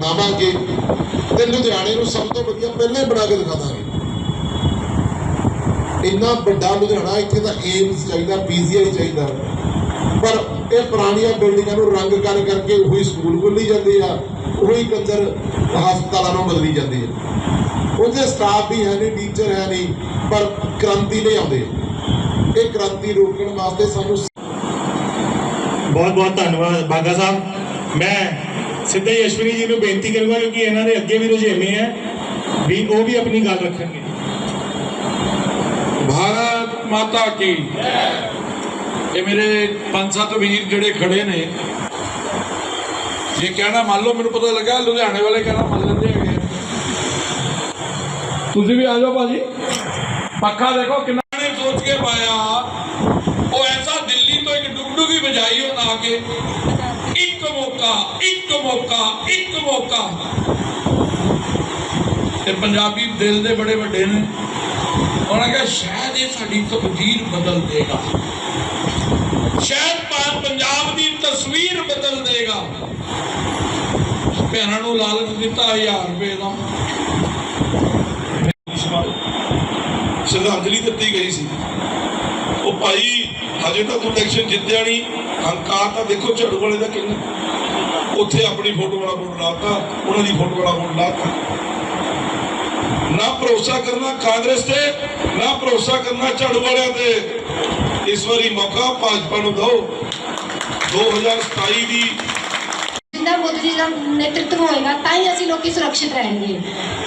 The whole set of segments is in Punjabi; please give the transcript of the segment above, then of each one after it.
ਬਣਾਵਾਂਗੇ ਤੇ ਲੁਧਿਆਣੇ ਨੂੰ ਸਭ ਤੋਂ ਵਧੀਆ ਪਹਿਲੇ ਬਣਾ ਕੇ ਦਿਖਾ ਇੰਨਾ ਵੱਡਾ ਲੁਧਿਆਣਾ, ਇੱਥੇ ਤਾਂ ਏਮਸ ਚਾਹੀਦਾ, ਪੀਜੀਆਈ ਚਾਹੀਦਾ। ਪਰ ਇਹ ਪੁਰਾਣੀਆਂ ਬਿਲਡਿੰਗਾਂ ਨੂੰ ਰੰਗ ਕਰ ਕਰਕੇ ਉਹੀ ਸਕੂਲ ਖੁੱਲੀ ਜਾਂਦੇ ਆ, ਉਹੀ ਕੰਜਰ ਹਸਪਤਾਲਾਂ ਨੂੰ ਬਦਲੀ ਜਾਂਦੇ ਆ। ਉਹਦੇ ਸਟਾਫ ਵੀ ਹੈ ਨਹੀਂ ਟੀਚਰ ਹੈ ਨਹੀਂ ਪਰ ਕ੍ਰਾਂਤੀ ਲਈ ਆਉਂਦੇ ਇਹ ਕ੍ਰਾਂਤੀ ਰੋਕਣ ਵਾਸਤੇ ਸਾਨੂੰ ਬਹੁਤ ਬਹੁਤ ਧੰਨਵਾਦ ਬਾਗਾ ਸਾਹਿਬ। ਮੈਂ ਸਿੱਧਾ ਹੀ ਅਸ਼ਵਨੀ ਜੀ ਨੂੰ ਬੇਨਤੀ ਕਰੂੰਗਾ ਕਿਉਂਕਿ ਇਹਨਾਂ ਦੇ ਅੱਗੇ ਵੀ ਰੁਝੇਵੇਂ ਹੈ, ਵੀ ਉਹ ਵੀ ਆਪਣੀ ਗੱਲ ਰੱਖਣਗੇ। ਭਾਰਤ ਮਾਤਾ ਕੀ? ਇਹ ਮੇਰੇ ਪੰਜ ਸੱਤ ਵੀਰ ਜਿਹੜੇ ਖੜੇ ਨੇ, ਜੇ ਕਹਿਣਾ ਮੰਨ ਲਓ, ਮੈਨੂੰ ਪਤਾ ਲੱਗਾ ਲੁਧਿਆਣੇ ਵਾਲੇ ਕਹਿਣਾ ਮੰਨ ਲੈਂਦੇ ਹੈਗੇ ਤੁਸੀਂ ਵੀ ਆ ਜਾਓ ਭਾਜੀ। ਪੱਖਾ ਦੇਖੋ ਕਿੰਨਾ ਨੇ ਸੋਚ ਕੇ ਪਾਇਆ ਉਹ ਐਸਾ ਦਿੱਲੀ ਤੋਂ ਇੱਕ ਡੁਗਡੁਗੀ ਵਜਾਈ ਉਹ ਇੱਕ ਮੌਕਾ ਇੱਕ ਮੌਕਾ ਇੱਕ ਮੌਕਾ। ਤੇ ਪੰਜਾਬੀ ਦਿਲ ਦੇ ਬੜੇ ਵੱਡੇ ਨੇ। ਉਹਨਾਂ ਕਿਹਾ, ਸ਼ਾਇਦ ਇਹ ਸਾਡੀ ਤਕਦੀਰ ਬਦਲ ਦੇਗਾ। ਸ਼ਾਇਦ ਪਾ- ਪੰਜਾਬ ਦੀ ਤਸਵੀਰ ਬਦਲ ਦੇਗਾ। ਭੈਣਾਂ ਨੂੰ ਲਾਲਚ ਦਿੱਤਾ 1000 ਰੁਪਏ ਦਾ। ਸ਼ਰਧਾਂਜਲੀ ਦਿੱਤੀ ਗਈ ਸੀ। ਉਹ ਭਾਈ ਹਜੇ ਤਾਂ ਤੂੰ ਇਲੈਕਸ਼ਨ ਜਿੱਤਿਆ ਨਹੀਂ। ਹੰਕਾਰ ਤਾਂ ਦੇਖੋ ਝਾੜੂ ਵਾਲੇ ਦਾ ਕਿੰਨਾ। ਉੱਥੇ ਆਪਣੀ ਫੋਟੋ ਵਾਲਾ ਬੋਰਡ ਲਾਤਾ ਉਹਨਾਂ ਦੀ ਫੋਟੋ ਵਾਲਾ ਬੋਰਡ ਲਾਤਾ। ਨਾ ਭਰੋਸਾ ਕਰਨਾ ਕਾਂਗਰਸ ਤੇ ਨਾ ਭਰੋਸਾ ਕਰਨਾ ਝਾੜੂ ਵਾਲਿਆਂ ਤੇ। ਇਸ ਵਾਰੀ ਮੌਕਾ ਭਾਜਪਾ ਨੂੰ ਦਿਓ। 2027 ਦੀ ਜਿੰਦਾ ਮੋਦੀ ਜੀ ਦਾ ਨੇਤਰਤਵ ਹੋਏਗਾ ਤਾਂ ਹੀ ਅਸੀਂ ਲੋਕੀ ਸੁਰੱਖਿਅਤ ਰਹਿਣਗੇ।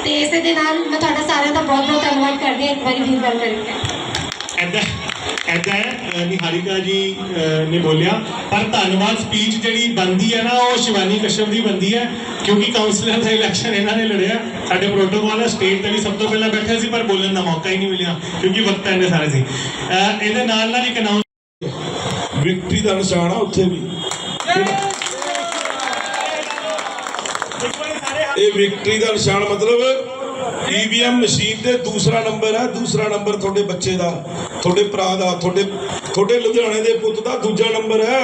ਤੇ ਇਸੇ ਦੇ ਨਾਲ ਮੈਂ ਤੁਹਾਡਾ ਸਾਰਿਆਂ ਦਾ ਬਹੁਤ ਬਹੁਤ ਧੰਨਵਾਦ ਕਰਦੀ ਹਾਂ ਇੱਕ ਵਾਰੀ ਫਿਰ ਗੱਲ ਕਰਕੇ ਐਦਾਂ ਐਦਾਂ ਨਿਹਾਰਿਕਾ ਜੀ ਨੇ ਬੋਲਿਆ। ਪਰ ਧੰਨਵਾਦ ਸਪੀਚ ਜਿਹੜੀ ਬੰਦੀ ਹੈ ਨਾ ਉਹ ਸ਼ਿਵਾਨੀ ਕਸ਼ਯਪ ਦੀ ਬੰਦੀ ਹੈ ਕਿਉਂਕਿ ਕਾਉਂਸਲਰ ਦਾ ਇਲੈਕਸ਼ਨ ਇਹਨਾਂ ਨੇ ਲੜਿਆ। ਸਾਡੇ ਪ੍ਰੋਟੋਕਾਲ ਹੈ ਸਟੇਟ ਤੇ ਵੀ ਸਭ ਤੋਂ ਪਹਿਲਾਂ ਬੈਠੇ ਸੀ ਪਰ ਬੋਲਣ ਦਾ ਮੌਕਾ ਹੀ ਨਹੀਂ ਮਿਲਿਆ ਕਿਉਂਕਿ ਵਕਤ ਇੰਨੇ ਸਾਰੇ ਸੀ। ਇਹਦੇ ਨਾਲ ਨਾਲ ਇੱਕ ਅਨਾਉਂਸ ਵਿਕਟਰੀ ਦਾ ਨਿਸ਼ਾਨ ਆ ਉੱਥੇ ਵੀ। ਇਹ ਵਿਕਟਰੀ ਦਾ ਨਿਸ਼ਾਨ ਮਤਲਬ ਈਵੀਐਮ ਮਸ਼ੀਨ ਤੇ ਦੂਸਰਾ ਨੰਬਰ ਹੈ ਦੂਸਰਾ ਨੰਬਰ ਤੁਹਾਡੇ ਬੱਚੇ ਦਾ, ਤੁਹਾਡੇ ਭਰਾ ਦਾ, ਤੁਹਾਡੇ ਤੁਹਾਡੇ ਲੁਧਿਆਣੇ ਦੇ ਪੁੱਤ ਦਾ ਦੂਜਾ ਨੰਬਰ ਹੈ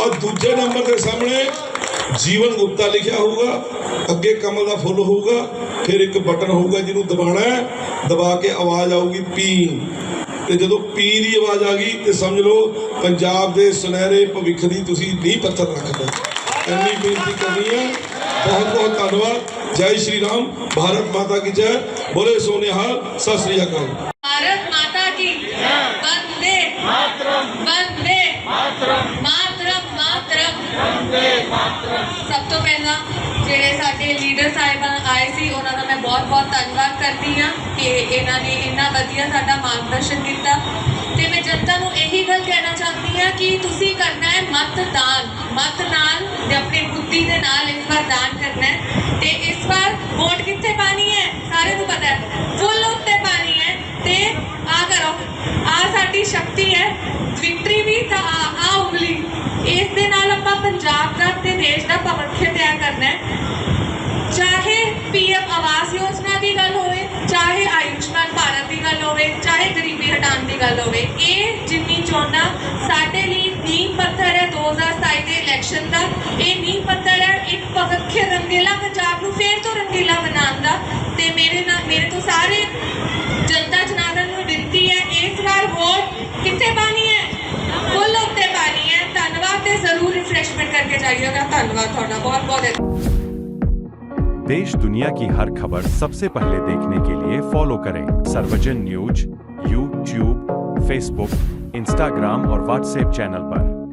ਔਰ ਦੂਜੇ ਨੰਬਰ ਦੇ ਸਾਹਮਣੇ ਜੀਵਨ ਗੁਪਤਾ ਲਿਖਿਆ ਹੋਊਗਾ, ਅੱਗੇ ਕਮਲ ਦਾ ਫੁੱਲ ਹੋਊਗਾ, ਫਿਰ ਇੱਕ ਬਟਨ ਹੋਊਗਾ ਜਿਹਨੂੰ ਦਬਾਣਾ ਹੈ, ਦਬਾ ਕੇ ਆਵਾਜ਼ ਆਊਗੀ ਪੀ ਤੇ ਜਦੋਂ ਪੀ ਦੀ ਆਵਾਜ਼ ਆ ਗਈ, ਤੇ ਸਮਝ ਲਓ ਪੰਜਾਬ ਦੇ ਸੁਨਹਿਰੇ ਭਵਿੱਖ ਦੀ ਤੁਸੀਂ ਨੀਂਹ ਪੱਥਰ ਰੱਖਦੇ ਇੰਨੀ ਬੇਨਤੀ ਕਰਨੀ ਹੈ ਬਹੁਤ ਬਹੁਤ ਧੰਨਵਾਦ। ਜੈ ਸ਼੍ਰੀ ਰਾਮ। ਭਾਰਤ ਮਾਤਾ ਕੀ ਜੈ। ਬੋਲੇ ਸੋਨੇਹਾਲ ਸਤਿ ਸ੍ਰੀ ਅਕਾਲ। ਭਾਰਤ ਮਾਤਾ ਕੀ ਬੰਦੇ। ਮਾਤਰਮ। ਬੰਦੇ। ਮਾਤਰਮ। ਮਾਤਰਮ ਮਾਤਰਮ। ਬੰਦੇ ਮਾਤਰਮ। ਸਭ ਤੋਂ ਪਹਿਲਾਂ ਜਿਹੜੇ ਸਾਡੇ ਲੀਡਰ ਸਾਹਿਬਾਨ ਆਏ ਸੀ ਉਹਨਾਂ ਦਾ ਮੈਂ ਬਹੁਤ ਬਹੁਤ ਧੰਨਵਾਦ ਕਰਦੀ ਹਾਂ ਕਿ ਇਹਨਾਂ ਨੇ ਇੰਨਾ ਵਧੀਆ ਸਾਡਾ ਮਾਰਗਦਰਸ਼ਨ ਕੀਤਾ। ਤੇ ਮੈਂ ਜਨਤਾ ਨੂੰ ਇਹੀ ਗੱਲ ਕਹਿਣਾ ਚਾਹੁੰਦੀ ਹਾਂ ਕਿ ਤੁਸੀਂ ਕਰਨਾ ਹੈ ਮਤਦਾਨ। ਮਤਦਾਨ ਨਾਲ ਇਸ ਵਾਰ ਦਾਨ ਕਰਨਾ ਹੈ ਤੇ ਇਸ ਵਾਰ ਵੋਟ ਕਿੱਥੇ ਪਾਣੀ ਹੈ ਸਾਰਿਆਂ ਨੂੰ ਪਤਾ ਹੈ ਫੁੱਲ ਉੱਤੇ ਪਾਣੀ ਹੈ ਤੇ ਆ ਕਰੋ ਆ ਸਾਡੀ ਸ਼ਕਤੀ ਹੈ ਵਿਕਟਰੀ ਵੀ ਤਾਂ ਆ ਆ ਉਂਗਲੀ ਇਸ ਦੇ ਨਾਲ ਆਪਾਂ ਪੰਜਾਬ ਦਾ ਤੇ ਦੇਸ਼ ਦਾ ਭਵਿੱਖ ਤਿਆਰ ਕਰਨਾ ਹੈ ਚਾਹੇ ਪੀਐਮ ਆਵਾਸ ਯੋਜਨਾ ਦੀ ਗੱਲ ਹੋਵੇ ਚਾਹੇ ਆਯੁਸ਼ਮਾਨ ਭਾਰਤ ਦੀ ਗੱਲ ਹੋਵੇ ਚਾਹੇ ਗਰੀਬੀ ਹਟਾਉਣ ਦੀ ਗੱਲ ਹੋਵੇ ਇਹ ਜਿੰਨੀ ਚੋਣਾਂ ਸਾਡੇ ਲਈ ਨੀਂਹ ਪੱਥਰ ਹੈ 2027 ਦੇ ਇਲੈਕਸ਼ਨ ਦਾ ਇਹ ਨੀਂਹ ਪੱਥਰ ਹੈ ਇੱਕ ਭਵਿੱਖ ਰੰਗੀਲਾ ਪੰਜਾਬ ਨੂੰ ਫੇਰ ਤੋਂ ਰੰਗੀਲਾ ਬਣਾਉਣ ਦਾ ਤੇ ਮੇਰੇ ਨਾਲ ਮੇਰੇ ਤੋਂ ਸਾਰੇ ਜਨਤਾ ਜਨਾਰਦਨ ਨੂੰ ਬੇਨਤੀ ਹੈ ਇਸ ਵਾਰ ਵੋਟ ਕਿੱਥੇ ਪਾਣੀ ਹੈ ਫੁੱਲ ਉੱਤੇ ਪਾਣੀ ਹੈ ਧੰਨਵਾਦ ਤੇ ਜ਼ਰੂਰ ਰਿਫਰੈਸ਼ਮੈਂਟ ਕਰਕੇ ਜਾਈਏਗਾ ਧੰਨਵਾਦ ਤੁਹਾਡਾ ਬਹੁਤ ਬਹੁਤ देश दुनिया की हर खबर सबसे पहले देखने के लिए फॉलो करें Sarvajan news YouTube Facebook Instagram और व्हाट्सएप चैनल पर